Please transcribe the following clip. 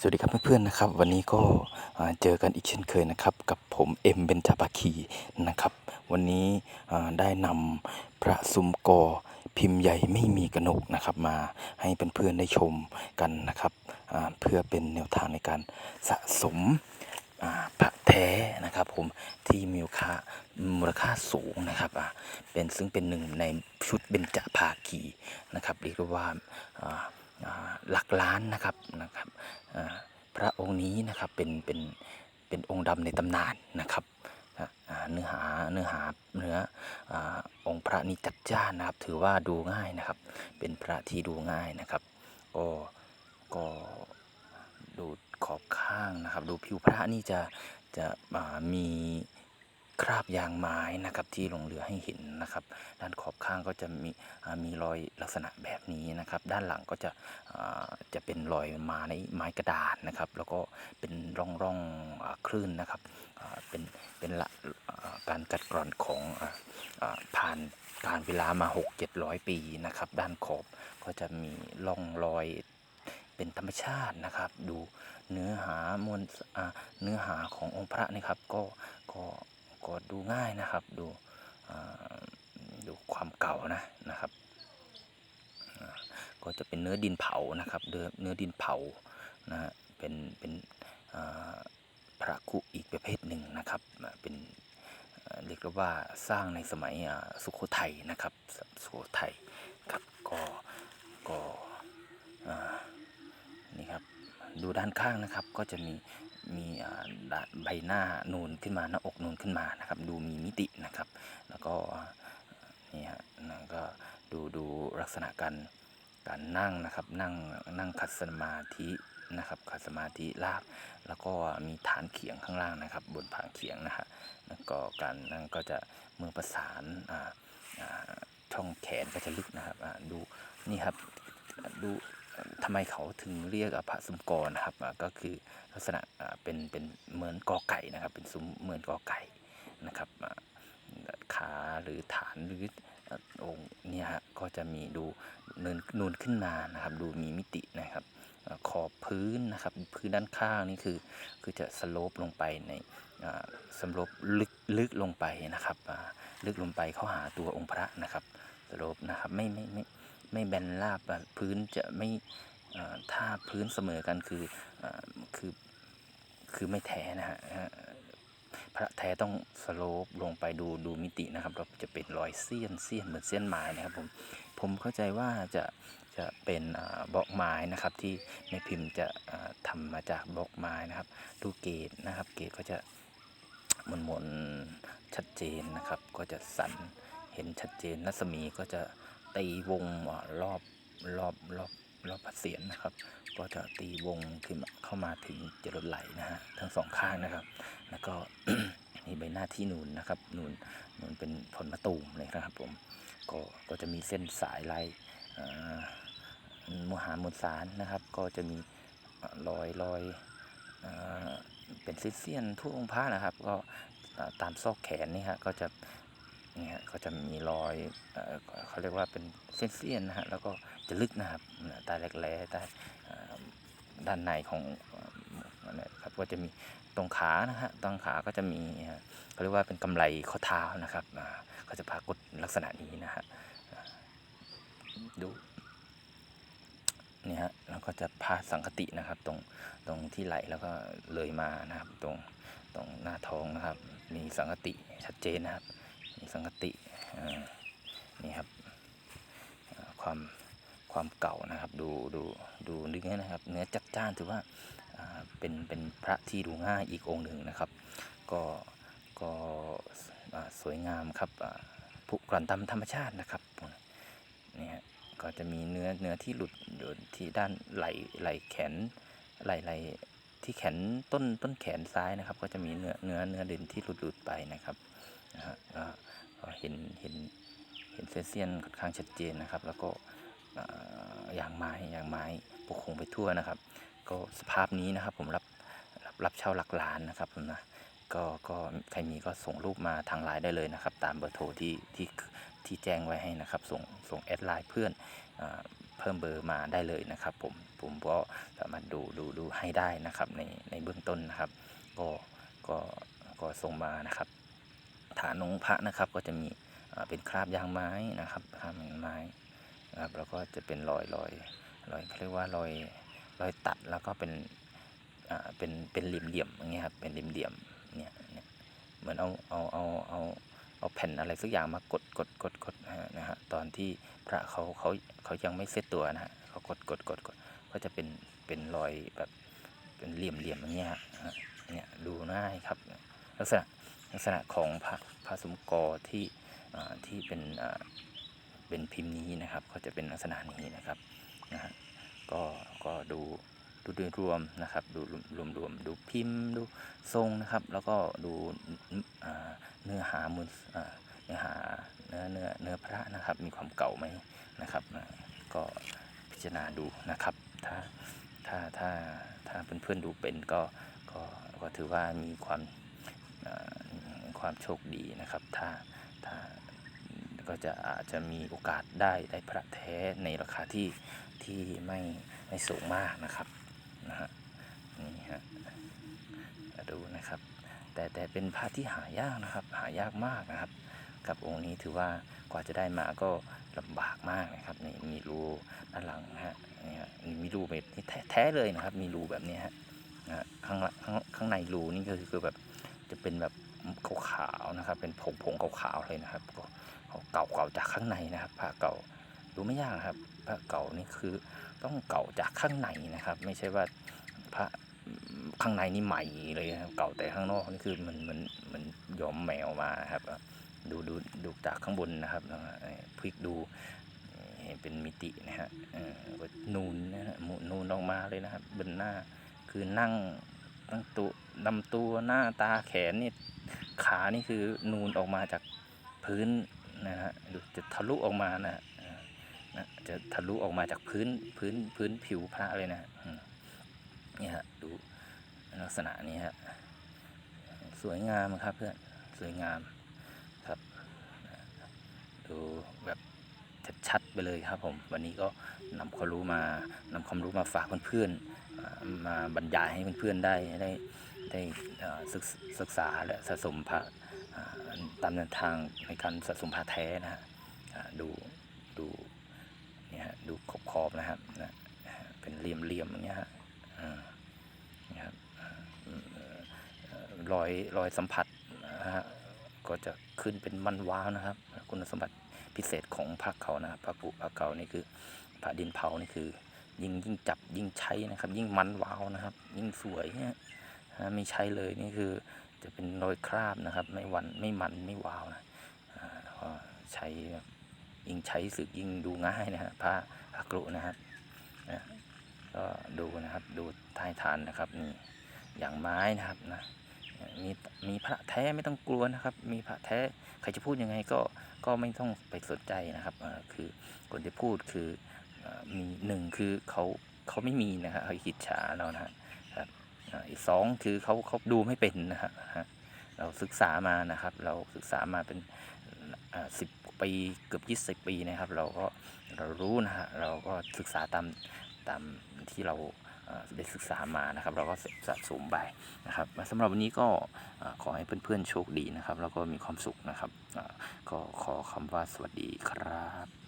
สวัสดีครับเพื่อนๆนะครับ วันนี้ก็เจอกันอีกเช่นเคยนะครับ กับผมเอ็มเบนจาปาคีนะครับ วันนี้ได้นำพระสุมกอพิมพ์ใหญ่ไม่มีกระหนกนะครับมาให้เพื่อนๆได้ชมกันนะครับเพื่อเป็นแนวทางในการสะสมพระแท้นะครับผมที่มีมูลค่ามูลค่าสูงนะครับเป็นซึ่งเป็นหนึ่งในชุดเบญจภาคีนะครับเรียกว่า หลักล้านนะครับนะครับพระองค์นี้นะครับเป็นเป็นเป็นองค์ดำในตำนานนะครับเนื้อหาเนื้อหาเนื้อองค์พระนี้จัดจ้านนะครับ ถือว่าดูง่ายนะครับ เป็นพระที่ดูง่ายนะครับก็ก็ดูขอบข้างนะครับ ดูผิวพระนี่จะจะมี คราบยางไม้นะครับที่ลงเหลือให้เห็นนะครับ ด้านขอบข้างก็จะมีมีรอยลักษณะแบบนี้นะครับ ด้านหลังก็จะจะเป็นรอยไม้ไม้กระดานนะครับ แล้วก็เป็นร่องร่องอคลื่นนะครับเป็นเป็นการกัดกร่อนของออผ่านการเวลามา 6 7 0 0 ปีนะครับ ด้านขอบก็จะมีร่องรอยเป็นธรรมชาตินะครับ ดูเนื้อหามวลเนื้อหาขององค์พระนี่ครับ ก็ก็ ก็ดูง่ายนะครับ ดูดูความเก่านะนะครับ ก็จะเป็นเนื้อดินเผานะครับเนื้อเนื้อดินเผานะเป็นเป็นพระคุอีกประเภทหนึ่งนะครับ เป็นเรียกว่าสร้างในสมัยสุโขทัยนะครับสสุโขทัยครับก็ก็นี่ครับดูด้านข้างนะครับก็จะมีมีใบหน้านูนขึ้นมาหน้า นูนขึ้นมานะครับ ดูมีมิตินะครับ แล้วก็นี่ฮะนั่นก็ดูดูลักษณะการการนั่งนะครับนั่งนั่งขัดสมาธินะครับขัดสมาธิลาบแล้วก็มีฐานเขียงข้างล่างนะครับ บนผางเขียงนะฮะแล้วก็การนั่งก็จะมือประสานอ่าอ่าช่องแขนก็จะลึกนะครับดูนี่ครับดู ทำไมเขาถึงเรียกพระสุมกรนะครับก็คือลักษณะเป็นเป็นเหมือนกอไก่นะครับ เป็นซุ้มเหมือนกอไก่นะครับขาหรือฐานหรือองค์เนี่ยฮะก็จะมีดูเนินนูนขึ้นมานะครับ ดูมีมิตินะครับขอบพื้นนะครับพื้นด้านข้างนี่คือคือจะสโลปลงไปในสโลปลึกลึกลงไปนะครับลึกลงไปเข้าหาตัวองค์พระนะครับสโลปนะครับไม่ไม่ไม่ ไม่แบนราบอะพื้นจะไม่อ่าถ้าพื้นเสมอกันคืออคือคือไม่แท้นะฮะพระแท้ต้องสโลปลงไปดูดูมิตินะครับ เราจะเป็นรอยเสี้ยนเสี้ยนเหมือนเส้นไม้นะครับผมผมเข้าใจว่าจะจะเป็นบล็อกไม้นะครับ ที่ในพิมพ์จะอ่าทำมาจากบล็อกไม้นะครับ ดูเกตนะครับ เกตก็จะมนมนๆชัดเจนนะครับ ก็จะสันเห็นชัดเจนรัศมีก็จะ ตีวงรอบรอบรอบรอบพระเศียรนะครับ ก็จะตีวงขึ้นเข้ามาถึงจรดไหลนะฮะทั้งสองข้างนะครับ แล้วก็มีใบหน้าที่นูนนะครับนูนนูนเป็นผลมะตูมเลยนะครับผมก็ก็จะมีเส้นสายลายอ่มหามวลสารนะครับ ก็จะมีรอยรอยอเป็นเสี้ยนทั่วองค์พระนะครับ ก็ตามซอกแขนนี่ฮะก็จะ นี่ฮะก็จะมีรอยเขาเรียกว่าเป็นเส้นๆนะฮะแล้วก็จะลึกนะครับใต้แรกแร้ใต้อ่าด้านในของนะครับก็จะมีตรงขานะฮะตรงขาก็จะมีเขาเรียกว่าเป็นกำไลข้อเท้านะครับอ่าก็จะปรากฏลักษณะนี้นะฮะดูนี่ฮะแล้วก็จะพาสังคตินะครับตรงตรงที่ไหลแล้วก็เลยมานะครับตรงตรงหน้าท้องนะครับ มีสังคติชัดเจนนะครับ สังคติอ่านี่ครับความความเก่านะครับดูดูดูเนื้อนะครับ เนื้อจัดจ้านถือว่าเป็นเป็นพระที่ดูง่ายอีกองค์หนึ่งนะครับ ก็ก็สวยงามครับผุกร่อนตามธรรมชาตินะครับนี่ฮะก็จะมีเนื้อเนื้อที่หลุดอยู่ที่ด้านไหลไหลแขนไหลไหลที่แขนต้นต้นแขนซ้ายนะครับ ก็จะมีเนื้อเนื้อเนื้อดินที่หลุดหลุดไปนะครับนะฮะก็ก็ เห็นเห็นเห็นเส้นเสี้ยนค่อนข้างชัดเจนนะครับ แล้วก็อย่างไม้อย่างไม้ปกคลุมไปทั่วนะครับ ก็สภาพนี้นะครับผมรับรับรับเช่าหลักล้านนะครับผมนะก็ก็ใครมีก็ส่งรูปมาทางไลน์ได้เลยนะครับ ตามเบอร์โทรที่ที่ที่แจ้งไว้ให้นะครับ ส่งส่งแอดไลน์เพื่อนเพิ่มเบอร์มาได้เลยนะครับ ผมผมก็สามารถดูดูดูให้ได้นะครับในในเบื้องต้นนะครับ ก็ก็ก็ส่งมานะครับ ฐานองค์พระนะครับ ก็จะมีเป็นคราบยางไม้นะครับคราบยางไม้นะครับแล้วก็จะเป็นรอยรอยรอยเขาเรียกว่ารอยรอยตัดแล้วก็เป็นเป็นเป็นเหลี่ยมเหลี่ยมอย่างเงี้ยครับเป็นเหลี่ยมเหลี่ยมเนี่ยเหมือนเอาเอาเอาเอาเอาแผ่นอะไรสักอย่างมากดกดกดกดนะฮะตอนที่พระเขาเขาเขายังไม่เซตตัวนะฮะเขากดกดกดกดก็จะเป็นเป็นรอยแบบเป็นเหลี่ยมเหลี่ยมอย่างเงี้ยฮะเนี่ยดูง่ายครับลักษณะ ลักษณะของพระพระสมกอที่ที่เป็นเป็นพิมพ์นี้นะครับ ก็จะเป็นลักษณะนี้นะครับนะฮะก็ก็ดูดูโดยรวมนะครับดูรวมรวมดูพิมพ์ดูทรงนะครับ แล้วก็ดูเนื้อหามูลเนื้อหาเนื้อเนื้อเนื้อพระนะครับ มีความเก่าไหมนะครับ ก็พิจารณาดูนะครับ ถ้าถ้าถ้าถ้าเพื่อนๆดูเป็นก็ก็ก็ถือว่ามีความ ความโชคดีนะครับ ถ้าถ้าก็จะอาจจะมีโอกาสได้ได้พระแท้ในราคาที่ที่ไม่ไม่สูงมากนะครับนะฮะนี่ฮะดูนะครับ แต่แต่เป็นพระที่หายากนะครับ หายากมากนะครับ กับองค์นี้ถือว่ากว่าจะได้มาก็ลำบากมากนะครับนี่มีรูด้านหลังนะฮะนี่ฮะมีรูแบบนี้แท้เลยนะครับ มีรูแบบนี้ฮะข้างข้างข้างในรูนี่ก็คือคือแบบจะเป็นแบบ ขาวๆนะครับ เป็นผงๆขาวๆเลยนะครับเก่าเก่าๆจากข้างในนะครับผ้าเก่าดูไม่ยากนะครับผ้าเก่านี่คือต้องเก่าจากข้างในนะครับ ไม่ใช่ว่าพระข้างในนี่ใหม่เลยครับเก่าแต่ข้างนอกนี่คือมันมันมันยอมแมวมาครับ ดูดูดูจากข้างบนนะครับแล้วพลิกดูเห็นเป็นมิตินะฮะนูนนะฮะนูนออกมาเลยนะครับบนหน้าคือนั่งตั้งตัวลำตัวหน้าตาแขนนี่ ขานี่คือนูนออกมาจากพื้นนะฮะจะทะลุออกมานะนะจะทะลุออกมาจากพื้นพื้นพื้นผิวพระเลยนะนี่ฮะดูลักษณะนี้ฮะสวยงามครับเพื่อนสวยงามครับดูแบบชัดๆไปเลยครับผมวันนี้ก็นำความรู้มานำความรู้มาฝากเพื่อนๆมาบรรยายให้เพื่อนๆได้ได้ ได้ศึกศึกษาและสะสมพระตามแนวทางในการสะสมพระแท้นะฮะดูดูเนี่ยฮะดูขอบขอบนะครับนะเป็นเหลี่ยมเหลี่ยมอย่างเงี้ยฮะนี่ครับอ่าเอ่อเอ่อรอยรอยสัมผัสนะฮะก็จะขึ้นเป็นมันว้าวนะครับ คุณสมบัติพิเศษของพระเขานะครับพระปุพระเก่านี่คือพระดินเผานี่คือ ยิ่งยิ่งจับยิ่งใช้นะครับ ยิ่งมันว้าวนะครับ ยิ่งสวยเนี่ยฮะ ไม่ใช้เลยนี่คือจะเป็นรอยคราบนะครับ ไม่หวันไม่มันไม่วาวนะอ่าก็ใช้ยิ่งใช้สึกยิ่งดูง่ายนะฮะผ้าผ้ากรุนะครับนะก็ดูนะครับดูท้ายทานนะครับนี่อย่างไม้นะครับนะมีมีพระแท้ไม่ต้องกลัวนะครับ มีพระแท้ใครจะพูดยังไงก็ก็ไม่ต้องไปสนใจนะครับคือคนที่พูดคือมีหนึ่งคือเขาเขาไม่มีนะฮะเขาคิดฉาเรานะฮะ อีกสองคือเขาเขาดูไม่เป็นนะฮะเราศึกษามานะครับ เราศึกษามาเป็นสิบปีเกือบยี่สิบปีนะครับ เราก็เรารู้นะฮะเราก็ศึกษาตามตามที่เราได้ศึกษามานะครับ เราก็สะสมไปนะครับสำหรับวันนี้ก็ขอให้เพื่อนๆโชคดีนะครับ แล้วก็มีความสุขนะครับก็ขอคำว่าสวัสดีครับ